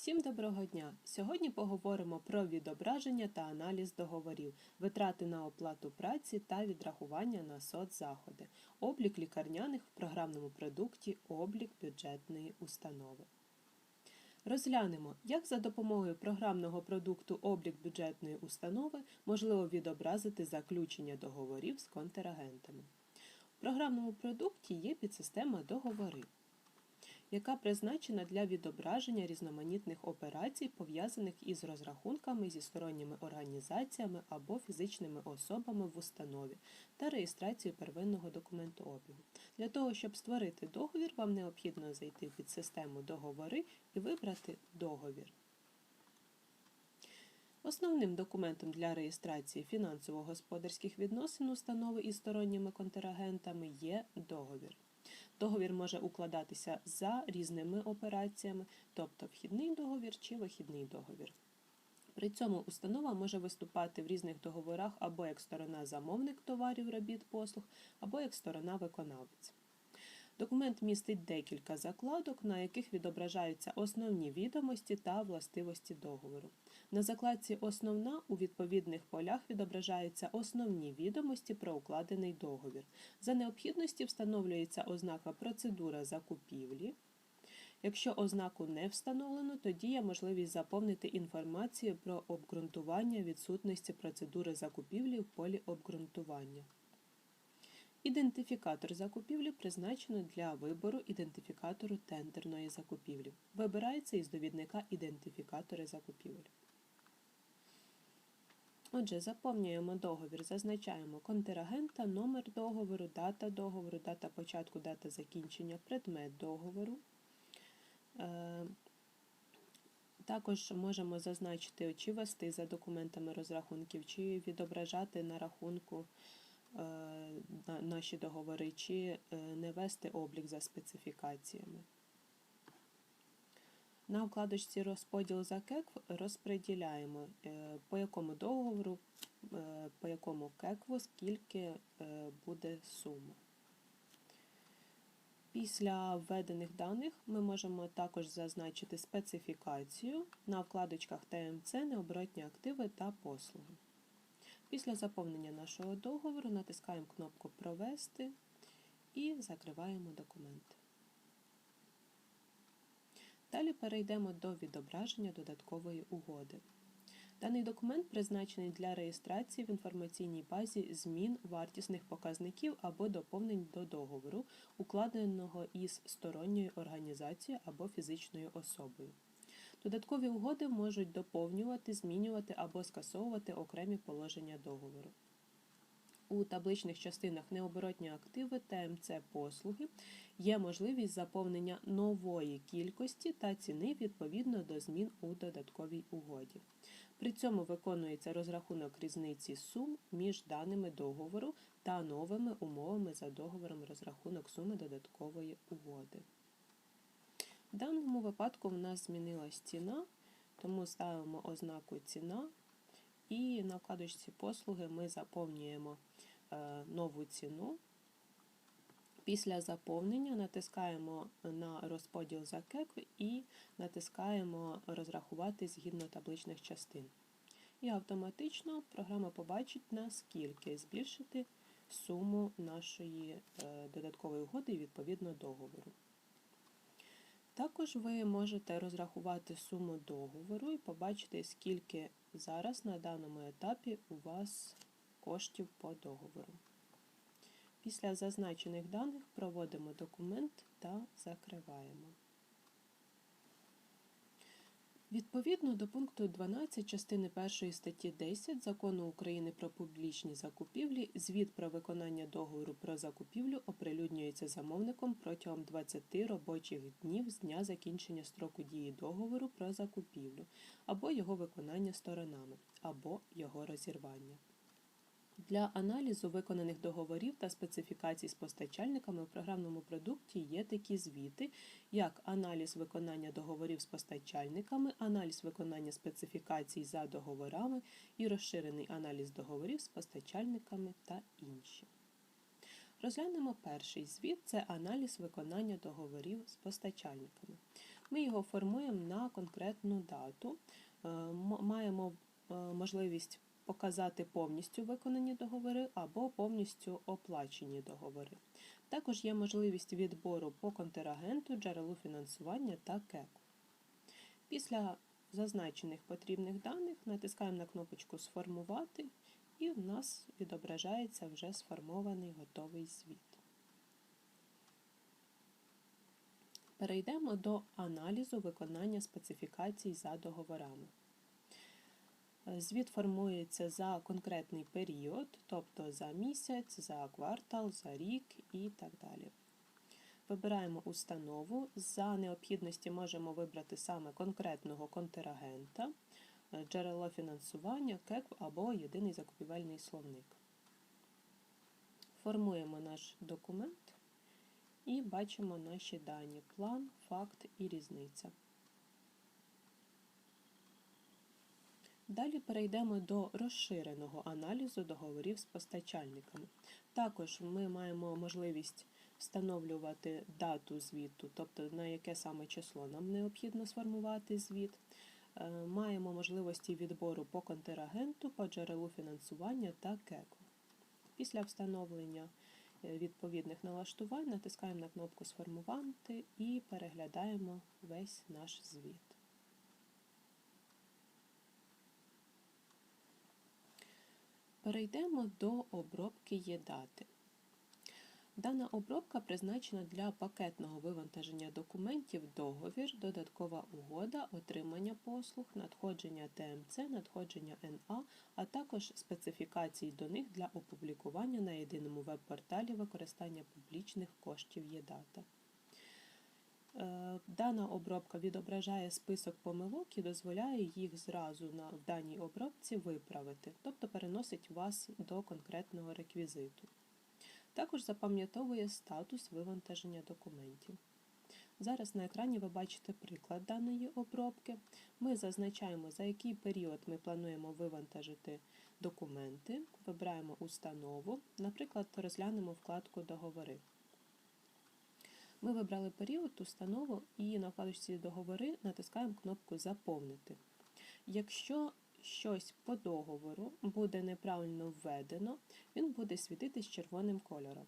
Всім доброго дня! Сьогодні поговоримо про відображення та аналіз договорів, витрати на оплату праці та відрахування на соцзаходи, облік лікарняних в програмному продукті, облік бюджетної установи. Розглянемо, як за допомогою програмного продукту облік бюджетної установи можливо відобразити заключення договорів з контрагентами. В програмному продукті є підсистема договори яка призначена для відображення різноманітних операцій, пов'язаних із розрахунками зі сторонніми організаціями або фізичними особами в установі та реєстрацією первинного документообігу. Для того, щоб створити договір, вам необхідно зайти в підсистему договори і вибрати договір. Основним документом для реєстрації фінансово-господарських відносин установи із сторонніми контрагентами є договір. Договір може укладатися за різними операціями, тобто вхідний договір чи вихідний договір. При цьому установа може виступати в різних договорах або як сторона замовник товарів, робіт, послуг, або як сторона виконавець. Документ містить декілька закладок, на яких відображаються основні відомості та властивості договору. На закладці Основна у відповідних полях відображаються основні відомості про укладений договір. За необхідності встановлюється ознака процедура закупівлі. Якщо ознаку не встановлено, тоді є можливість заповнити інформацію про обґрунтування відсутності процедури закупівлі в полі обґрунтування. Ідентифікатор закупівлі призначено для вибору ідентифікатору тендерної закупівлі. Вибирається із довідника ідентифікатори закупівель. Отже, заповнюємо договір, зазначаємо контрагента, номер договору, дата договору, дата початку, дата закінчення, предмет договору. Е, також можемо зазначити, чи вести за документами розрахунків, чи відображати на рахунку е, наші договори, чи е, не вести облік за специфікаціями. На вкладочці розподіл за кек розподіляємо, е, по якому договору, е, по якому кекву, скільки е, буде сума. Після введених даних ми можемо також зазначити специфікацію на вкладочках ТМЦ, необоротні активи та послуги. Після заповнення нашого договору натискаємо кнопку Провести і закриваємо документ. Далі перейдемо до відображення додаткової угоди. Даний документ призначений для реєстрації в інформаційній базі змін вартісних показників або доповнень до договору, укладеного із сторонньою організацією або фізичною особою. Додаткові угоди можуть доповнювати, змінювати або скасовувати окремі положення договору у табличних частинах необоротні активи ТМЦ послуги є можливість заповнення нової кількості та ціни відповідно до змін у додатковій угоді. При цьому виконується розрахунок різниці сум між даними договору та новими умовами за договором розрахунок суми додаткової угоди. В даному випадку в нас змінилась ціна, тому ставимо ознаку ціна і на вкладочці послуги ми заповнюємо нову ціну. Після заповнення натискаємо на розподіл за кек і натискаємо розрахувати згідно табличних частин. І автоматично програма побачить, наскільки збільшити суму нашої е, додаткової угоди відповідно договору. Також ви можете розрахувати суму договору і побачити, скільки зараз на даному етапі у вас коштів по договору. Після зазначених даних проводимо документ та закриваємо. Відповідно до пункту 12 частини 1 статті 10 Закону України про публічні закупівлі, звіт про виконання договору про закупівлю оприлюднюється замовником протягом 20 робочих днів з дня закінчення строку дії договору про закупівлю або його виконання сторонами, або його розірвання. Для аналізу виконаних договорів та специфікацій з постачальниками в програмному продукті є такі звіти, як аналіз виконання договорів з постачальниками, аналіз виконання специфікацій за договорами і розширений аналіз договорів з постачальниками та інші. Розглянемо перший звіт це аналіз виконання договорів з постачальниками. Ми його формуємо на конкретну дату. Е, Маємо е, можливість показати повністю виконані договори або повністю оплачені договори. Також є можливість відбору по контрагенту, джерелу фінансування та КЕКу. Після зазначених потрібних даних натискаємо на кнопочку Сформувати, і в нас відображається вже сформований готовий звіт. Перейдемо до аналізу виконання специфікацій за договорами. Е, Звіт формується за конкретний період, тобто за місяць, за квартал, за рік і так далі. Вибираємо установу. За необхідності можемо вибрати саме конкретного контрагента, е, джерело фінансування, КЕК або єдиний закупівельний словник. Формуємо наш документ і бачимо наші дані: план, факт і різниця. Далі перейдемо до розширеного аналізу договорів з постачальниками. Також ми маємо можливість встановлювати дату звіту, тобто на яке саме число нам необхідно сформувати звіт. Е, Маємо можливості відбору по контрагенту, по джерелу фінансування та КЕКу. Після встановлення е, відповідних налаштувань натискаємо на кнопку Сформувати і переглядаємо весь наш звіт. Перейдемо до обробки ЄДАТи. Дана обробка призначена для пакетного вивантаження документів договір, додаткова угода, отримання послуг, надходження ТМЦ, надходження НА, а також специфікацій до них для опублікування на єдиному веб-порталі використання публічних коштів ЄДАТа. Е, Дана обробка відображає список помилок і дозволяє їх зразу на в даній обробці виправити, тобто переносить вас до конкретного реквізиту. Також запам'ятовує статус вивантаження документів. Зараз на екрані ви бачите приклад даної обробки. Ми зазначаємо, за який період ми плануємо вивантажити документи, вибираємо установу, наприклад, розглянемо вкладку Договори. Ми вибрали період, установу і на вкладочці Договори натискаємо кнопку Заповнити. Якщо щось по договору буде неправильно введено, він буде світитись червоним кольором.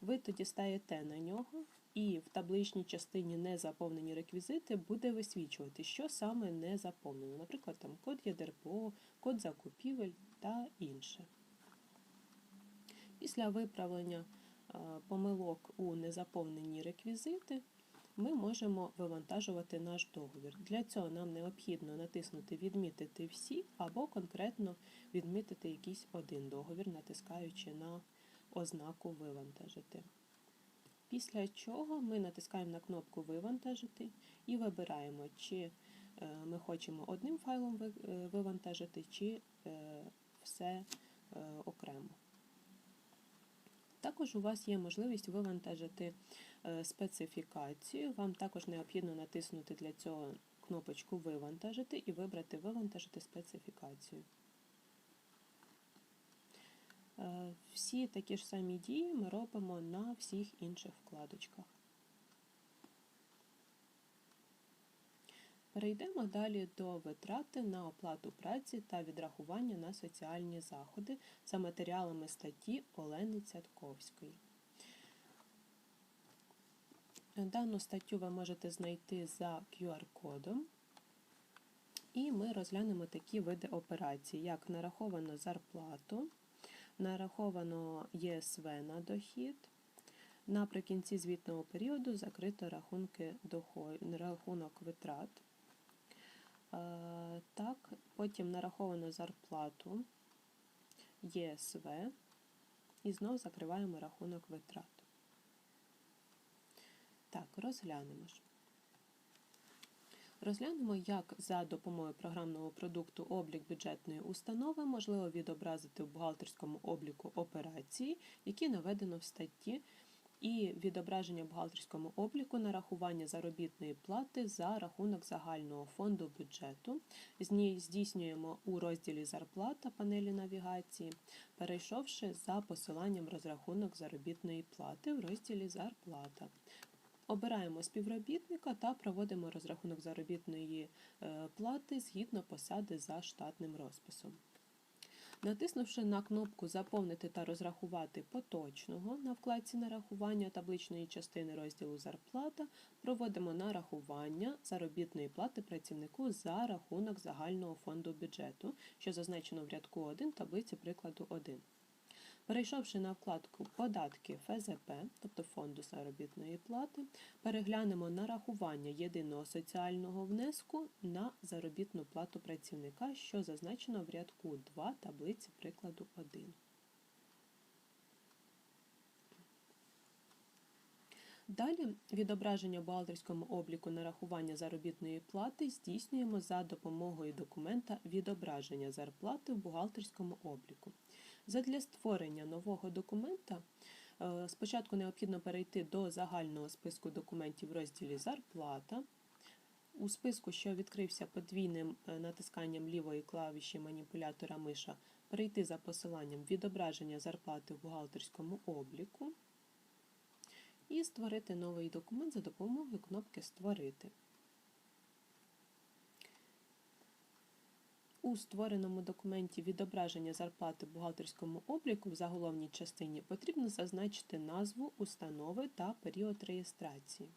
Ви тоді стаєте на нього, і в табличній частині незаповнені реквізити буде висвічувати, що саме не заповнено. Наприклад, там код ЄДРПО, код закупівель та інше. Після виправлення помилок у незаповнені реквізити ми можемо вивантажувати наш договір. Для цього нам необхідно натиснути Відмітити всі або конкретно відмітити якийсь один договір, натискаючи на ознаку Вивантажити. Після чого ми натискаємо на кнопку Вивантажити і вибираємо, чи е, ми хочемо одним файлом е, вивантажити, чи е, все е, окремо. Також у вас є можливість вивантажити е, специфікацію. Вам також необхідно натиснути для цього кнопочку Вивантажити і вибрати Вивантажити специфікацію. Е, Всі такі ж самі дії ми робимо на всіх інших вкладочках. Перейдемо далі до витрати на оплату праці та відрахування на соціальні заходи за матеріалами статті Олени Цятковської. Дану статтю ви можете знайти за QR-кодом. І ми розглянемо такі види операцій, як нараховано зарплату, нараховано ЄСВ на дохід. Наприкінці звітного періоду закрито рахунки доход, рахунок витрат. Е, Так, потім нараховано зарплату ЄСВ і знову закриваємо рахунок витрат. Так, розглянемо ж. Розглянемо, як за допомогою програмного продукту облік бюджетної установи можливо відобразити в бухгалтерському обліку операції, які наведено в статті, і відображення бухгалтерському обліку нарахування заробітної плати за рахунок загального фонду бюджету. З ній здійснюємо у розділі Зарплата панелі навігації, перейшовши за посиланням розрахунок заробітної плати в розділі Зарплата. Обираємо співробітника та проводимо розрахунок заробітної е, плати згідно посади за штатним розписом. Натиснувши на кнопку Заповнити та розрахувати поточного на вкладці нарахування табличної частини розділу Зарплата проводимо нарахування заробітної плати працівнику за рахунок загального фонду бюджету, що зазначено в рядку 1 таблиці прикладу 1. Перейшовши на вкладку Податки ФЗП, тобто фонду заробітної плати, переглянемо нарахування єдиного соціального внеску на заробітну плату працівника, що зазначено в рядку 2 таблиці прикладу 1. Далі відображення в бухгалтерському обліку нарахування заробітної плати здійснюємо за допомогою документа відображення зарплати в бухгалтерському обліку. Задля створення нового документа е, спочатку необхідно перейти до загального списку документів в розділі Зарплата. У списку, що відкрився подвійним е, натисканням лівої клавіші маніпулятора миша, перейти за посиланням відображення зарплати в бухгалтерському обліку і створити новий документ за допомогою кнопки Створити. У створеному документі відображення зарплати в бухгалтерському обліку в заголовній частині потрібно зазначити назву установи та період реєстрації.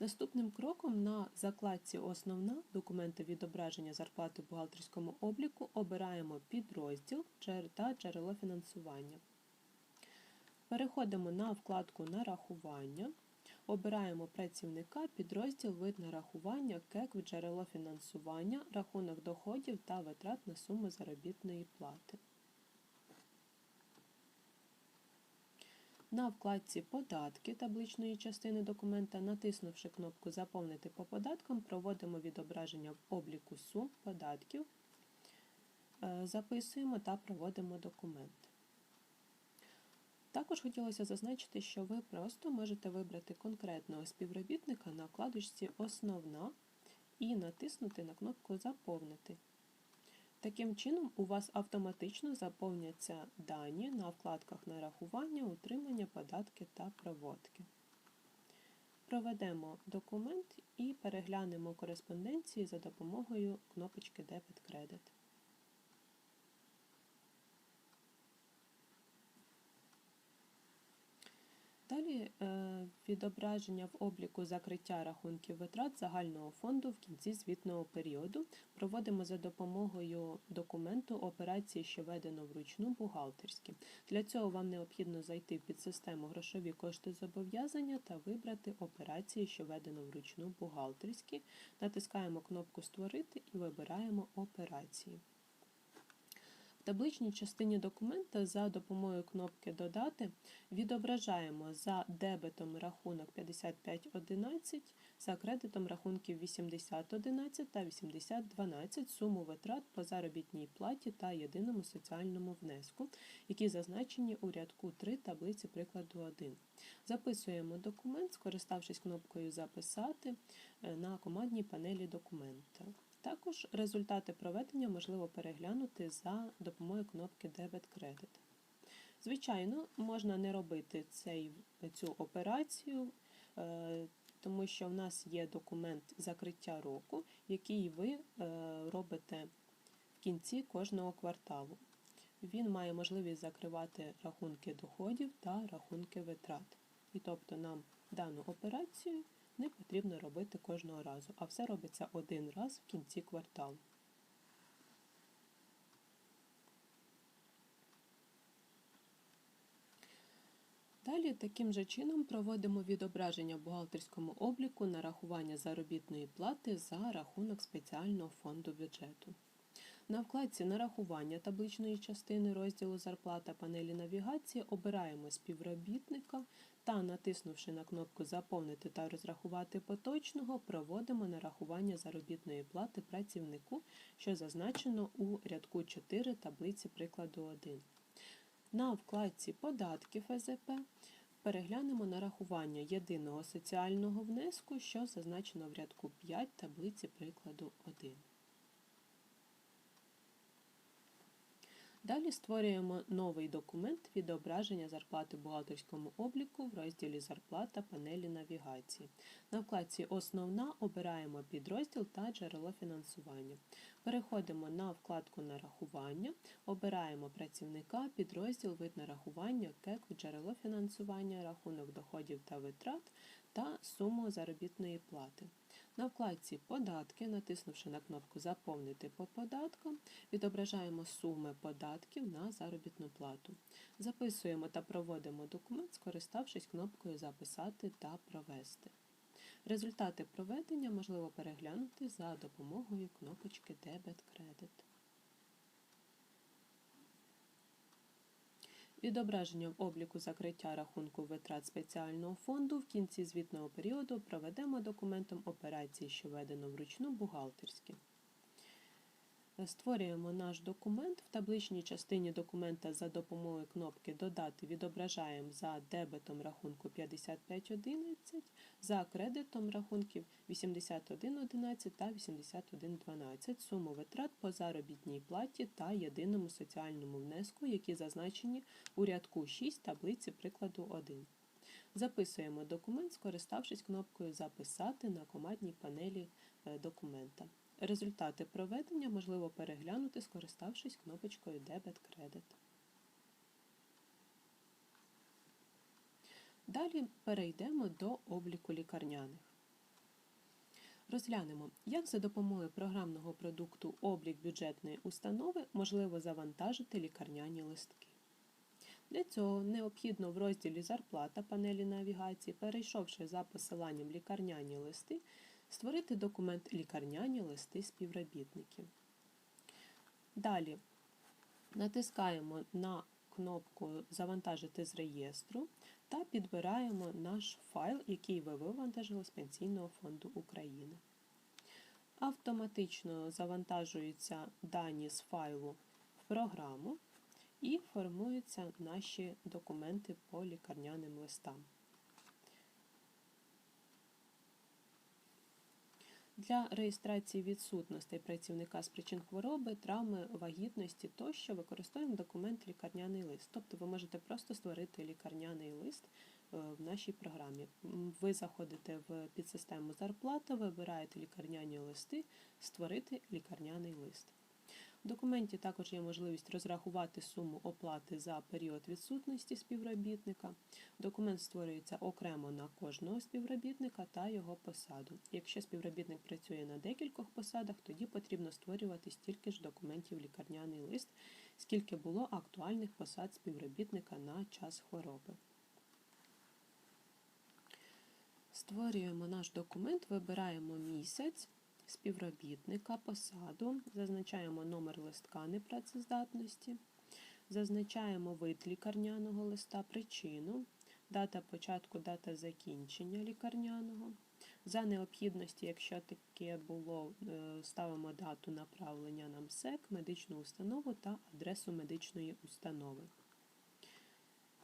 Наступним кроком на закладці Основна документи відображення зарплати бухгалтерському обліку обираємо підрозділ та джерело фінансування. Переходимо на вкладку Нарахування. Обираємо працівника, підрозділ вид нарахування, КЕК, джерело фінансування, рахунок доходів та витрат на суму заробітної плати. На вкладці Податки табличної частини документа, натиснувши кнопку Заповнити по податкам, проводимо відображення в обліку сум податків, е, записуємо та проводимо документ. Також хотілося зазначити, що ви просто можете вибрати конкретного співробітника на вкладочці Основна і натиснути на кнопку Заповнити. Таким чином, у вас автоматично заповняться дані на вкладках нарахування, утримання, податки та проводки. Проведемо документ і переглянемо кореспонденції за допомогою кнопочки Debit Credit. Далі е, відображення в обліку закриття рахунків витрат загального фонду в кінці звітного періоду проводимо за допомогою документу операції, що ведено вручну бухгалтерські. Для цього вам необхідно зайти в підсистему грошові кошти зобов'язання та вибрати операції, що ведено вручну бухгалтерські. Натискаємо кнопку Створити і вибираємо операції табличній частині документа за допомогою кнопки Додати відображаємо за дебетом рахунок 5511, за кредитом рахунків 8011 та 8012 суму витрат по заробітній платі та єдиному соціальному внеску, які зазначені у рядку 3 таблиці прикладу 1. Записуємо документ, скориставшись кнопкою Записати е, на командній панелі документа. Також результати проведення можливо переглянути за допомогою кнопки Debit Credit. Звичайно, можна не робити цей, цю операцію, е, тому що в нас є документ закриття року, який ви е, робите в кінці кожного кварталу. Він має можливість закривати рахунки доходів та рахунки витрат. І тобто нам дану операцію не потрібно робити кожного разу, а все робиться один раз в кінці кварталу. Далі таким же чином проводимо відображення в бухгалтерському обліку нарахування заробітної плати за рахунок спеціального фонду бюджету. На вкладці Нарахування табличної частини розділу Зарплата панелі навігації обираємо співробітника та, натиснувши на кнопку Заповнити та розрахувати поточного, проводимо нарахування заробітної плати працівнику, що зазначено у рядку 4 таблиці прикладу 1. На вкладці Податки ФЗП переглянемо нарахування єдиного соціального внеску, що зазначено в рядку 5 таблиці прикладу 1. Далі створюємо новий документ відображення зарплати бухгалтерському обліку в розділі Зарплата панелі навігації. На вкладці Основна обираємо підрозділ та джерело фінансування. Переходимо на вкладку Нарахування, обираємо працівника, підрозділ, вид нарахування, КЕК, джерело фінансування, рахунок доходів та витрат та суму заробітної плати. На вкладці Податки, натиснувши на кнопку Заповнити по податкам, відображаємо суми податків на заробітну плату. Записуємо та проводимо документ, скориставшись кнопкою Записати та Провести. Результати проведення можливо переглянути за допомогою кнопочки Дебет-Кредит. Відображенням обліку закриття рахунку витрат спеціального фонду в кінці звітного періоду проведемо документом операції, що введено вручну бухгалтерські. Створюємо наш документ. В табличній частині документа за допомогою кнопки Додати відображаємо за дебетом рахунку 5511, за кредитом рахунків 8111 та 8112 суму витрат по заробітній платі та єдиному соціальному внеску, які зазначені у рядку 6 таблиці прикладу 1. Записуємо документ, скориставшись кнопкою Записати на командній панелі е, документа. Результати проведення можливо переглянути, скориставшись кнопочкою Дебет Кредит. Далі перейдемо до обліку лікарняних. Розглянемо, як за допомогою програмного продукту Облік бюджетної установи можливо завантажити лікарняні листки. Для цього необхідно в розділі Зарплата панелі навігації, перейшовши за посиланням лікарняні листи, створити документ Лікарняні листи співробітників. Далі натискаємо на кнопку Завантажити з реєстру та підбираємо наш файл, який ви вивантажили з Пенсійного фонду України. Автоматично завантажуються дані з файлу в програму і формуються наші документи по лікарняним листам. Для реєстрації відсутностей працівника з причин хвороби, травми, вагітності тощо використовуємо документ лікарняний лист. Тобто ви можете просто створити лікарняний лист е, в нашій програмі. Ви заходите в підсистему зарплата, вибираєте лікарняні листи, створити лікарняний лист. В документі також є можливість розрахувати суму оплати за період відсутності співробітника. Документ створюється окремо на кожного співробітника та його посаду. Якщо співробітник працює на декількох посадах, тоді потрібно створювати стільки ж документів лікарняний лист, скільки було актуальних посад співробітника на час хвороби. Створюємо наш документ, вибираємо місяць співробітника, посаду, зазначаємо номер листка непрацездатності, зазначаємо вид лікарняного листа, причину, дата початку, дата закінчення лікарняного. За необхідності, якщо таке було, е, ставимо дату направлення на МСЕК, медичну установу та адресу медичної установи.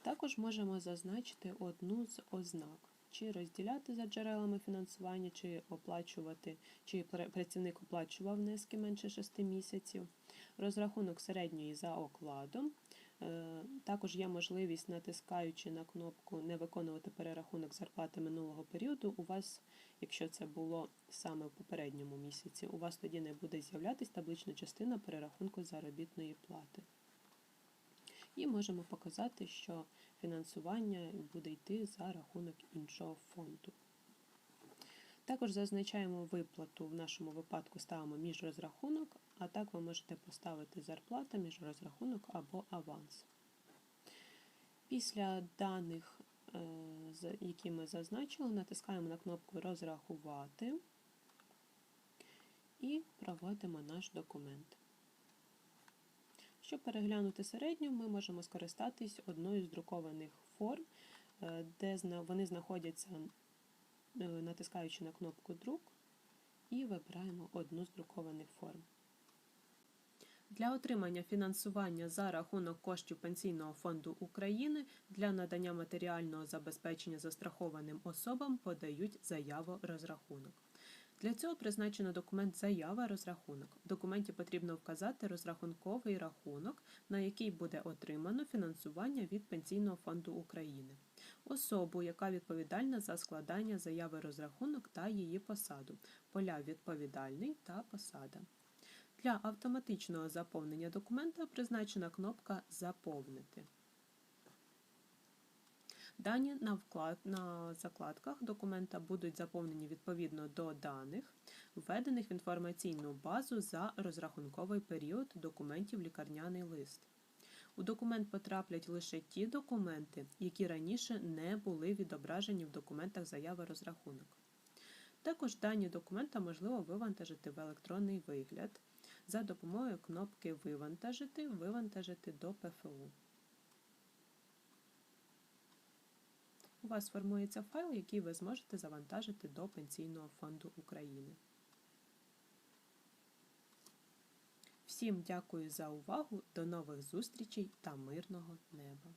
Також можемо зазначити одну з ознак чи розділяти за джерелами фінансування, чи оплачувати, чи працівник оплачував внески менше 6 місяців, розрахунок середньої за окладом. Е, також є можливість, натискаючи на кнопку Не виконувати перерахунок зарплати минулого періоду. У вас, якщо це було саме в попередньому місяці, у вас тоді не буде з'являтися таблична частина перерахунку заробітної плати. І можемо показати, що фінансування буде йти за рахунок іншого фонду. Також зазначаємо виплату, в нашому випадку ставимо міжрозрахунок, а так ви можете поставити зарплата, міжрозрахунок або аванс. Після даних, е, які ми зазначили, натискаємо на кнопку Розрахувати і проводимо наш документ. Щоб переглянути середню, ми можемо скористатись одною з друкованих форм, е, де вони знаходяться, е, натискаючи на кнопку Друк, і вибираємо одну з друкованих форм. Для отримання фінансування за рахунок коштів Пенсійного фонду України для надання матеріального забезпечення застрахованим особам подають заяву розрахунок. Для цього призначено документ заява розрахунок. В документі потрібно вказати розрахунковий рахунок, на який буде отримано фінансування від Пенсійного фонду України, особу, яка відповідальна за складання заяви розрахунок та її посаду, поля відповідальний та посада. Для автоматичного заповнення документа призначена кнопка Заповнити. Дані на, вклад, на закладках документа будуть заповнені відповідно до даних, введених в інформаційну базу за розрахунковий період документів лікарняний лист. У документ потраплять лише ті документи, які раніше не були відображені в документах заяви розрахунок. Також дані документа можливо вивантажити в електронний вигляд за допомогою кнопки Вивантажити, вивантажити до ПФУ. У вас формується файл, який ви зможете завантажити до Пенсійного фонду України. Всім дякую за увагу. До нових зустрічей та мирного неба!